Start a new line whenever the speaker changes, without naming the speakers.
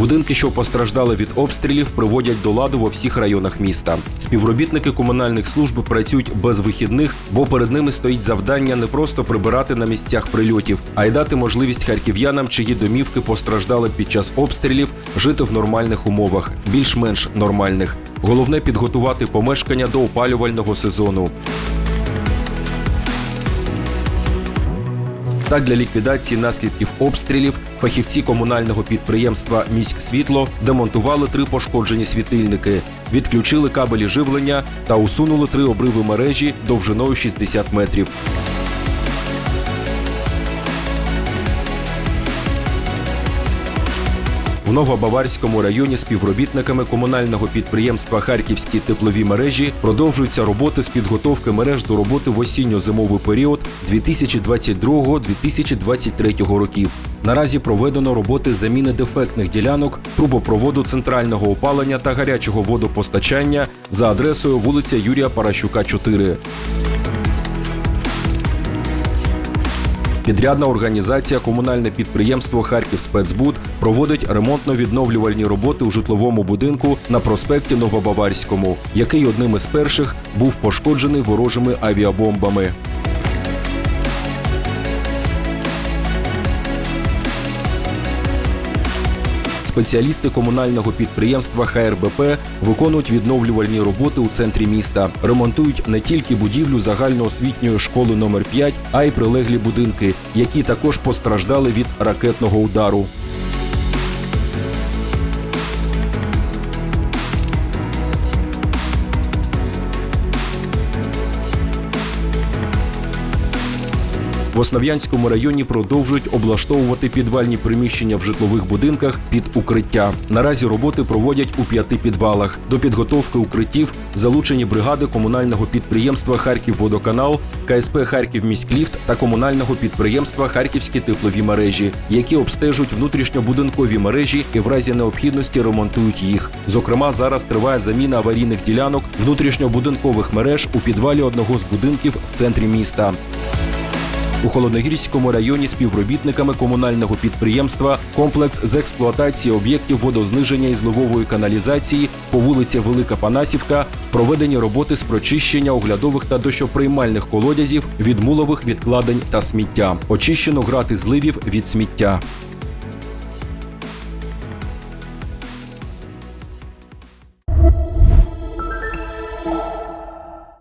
Будинки, що постраждали від обстрілів, приводять до ладу во всіх районах міста. Співробітники комунальних служб працюють без вихідних, бо перед ними стоїть завдання не просто прибирати на місцях прильотів, а й дати можливість харків'янам, чиї домівки постраждали під час обстрілів, жити в нормальних умовах, більш-менш нормальних. Головне підготувати помешкання до опалювального сезону. Так, для ліквідації наслідків обстрілів фахівці комунального підприємства Міськсвітло демонтували три пошкоджені світильники, відключили кабелі живлення та усунули три обриви мережі довжиною 60 метрів. В Новобаварському районі співробітниками комунального підприємства Харківські теплові мережі продовжуються роботи з підготовки мереж до роботи в осінньо-зимовий період 2022-2023 років. Наразі проведено роботи заміни дефектних ділянок трубопроводу центрального опалення та гарячого водопостачання за адресою вулиця Юрія Паращука, 4. Підрядна організація комунальне підприємство Харків Спецбуд проводить ремонтно-відновлювальні роботи у житловому будинку на проспекті Новобаварському, який одним із перших був пошкоджений ворожими авіабомбами. Спеціалісти комунального підприємства ХРБП виконують відновлювальні роботи у центрі міста, ремонтують не тільки будівлю загальноосвітньої школи номер 5 а й прилеглі будинки, які також постраждали від ракетного удару. В Основ'янському районі продовжують облаштовувати підвальні приміщення в житлових будинках під укриття. Наразі роботи проводять у п'яти підвалах. До підготовки укриттів залучені бригади комунального підприємства Харківводоканал, КСП Харківміськліфт та комунального підприємства Харківські теплові мережі, які обстежують внутрішньобудинкові мережі і в разі необхідності ремонтують їх. Зокрема, зараз триває заміна аварійних ділянок внутрішньобудинкових мереж у підвалі одного з будинків в центрі міста. У Холодногірському районі співробітниками комунального підприємства комплекс з експлуатації об'єктів водозниження і зливової каналізації по вулиці Велика Панасівка проведені роботи з прочищення оглядових та дощоприймальних колодязів від мулових відкладень та сміття. Очищено грати зливів від сміття.